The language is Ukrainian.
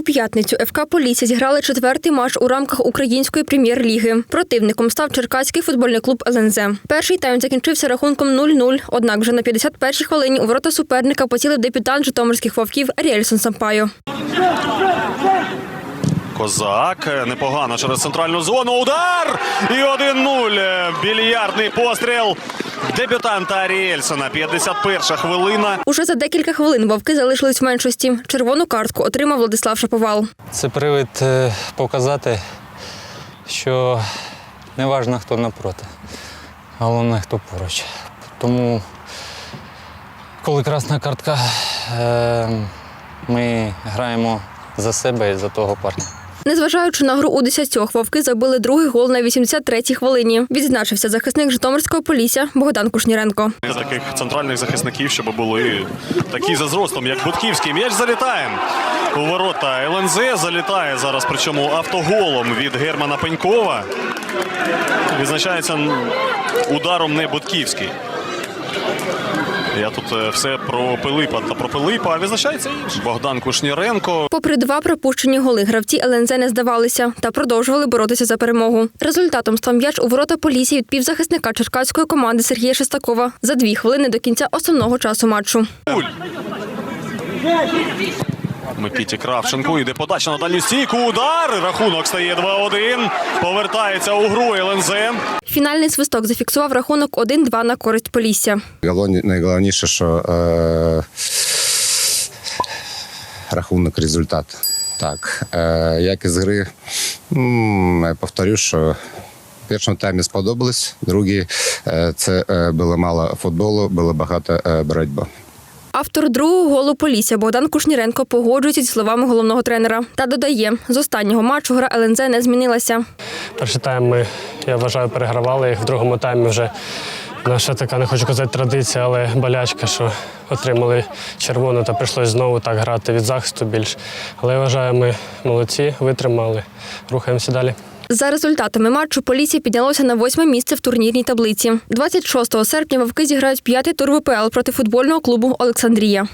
У п'ятницю ФК Полісся зіграли четвертий матч у рамках української прем'єр-ліги. Противником став Черкаський футбольний клуб ЛНЗ. Перший тайм закінчився рахунком 0-0, однак вже на 51-й хвилині у ворота суперника поцілив депутат житомирських вовків Аріельсон Сампайо. Козак непогано через центральну зону. Удар! І 1-0. Більярдний постріл дебютанта Аріельсона. 51 хвилина. Уже за декілька хвилин вовки залишились в меншості. Червону картку отримав Владислав Шаповал. Це привід е, показати, що не важливо, хто напроти, головне, хто поруч. Тому, коли красна картка, е, ми граємо за себе і за того парня. Незважаючи на гру у десятьох, вовки забили другий гол на 83-й хвилині. Відзначився захисник Житомирського Полісся Богдан Кушніренко. Таких центральних захисників, щоб були такі за зростом, як Будківський. М'яч залітає у ворота ЛНЗ. Залітає зараз, причому автоголом від Германа Пенькова. Відзначається ударом не Будківський. Я тут е, все про Пилипа та про Пилипа, а визначається інший. Богдан Кушніренко. Попри два пропущені голи, гравці ЛНЗ не здавалися та продовжували боротися за перемогу. Результатом став м'яч у ворота полісі від півзахисника черкаської команди Сергія Шестакова за дві хвилини до кінця основного часу матчу. Микиті Кравченко йде подача на дальню стійку. Удар. Рахунок стає 2-1. Повертається у гру ЛНЗ. Фінальний свисток зафіксував рахунок 1-2 на користь Полісся. Головні- Найголовніше, що е, рахунок результат. Так, е, якість гри, м, я повторю, що в першому таймі сподобалось, другий е, це е, було мало футболу, було багато е, боротьби. Автор другого голу Полісся Богдан Кушніренко погоджується зі словами головного тренера та додає, з останнього матчу гра ЛНЗ не змінилася. Перший тайм ми, я вважаю, перегравали. В другому таймі вже наша така, не хочу казати, традиція, але болячка, що отримали червону та прийшлось знову так грати від захисту більш. Але я вважаю, ми молодці, витримали, рухаємося далі. За результатами матчу поліція піднялося на восьме місце в турнірній таблиці. 26 серпня вовки зіграють п'ятий тур ВПЛ проти футбольного клубу Олександрія.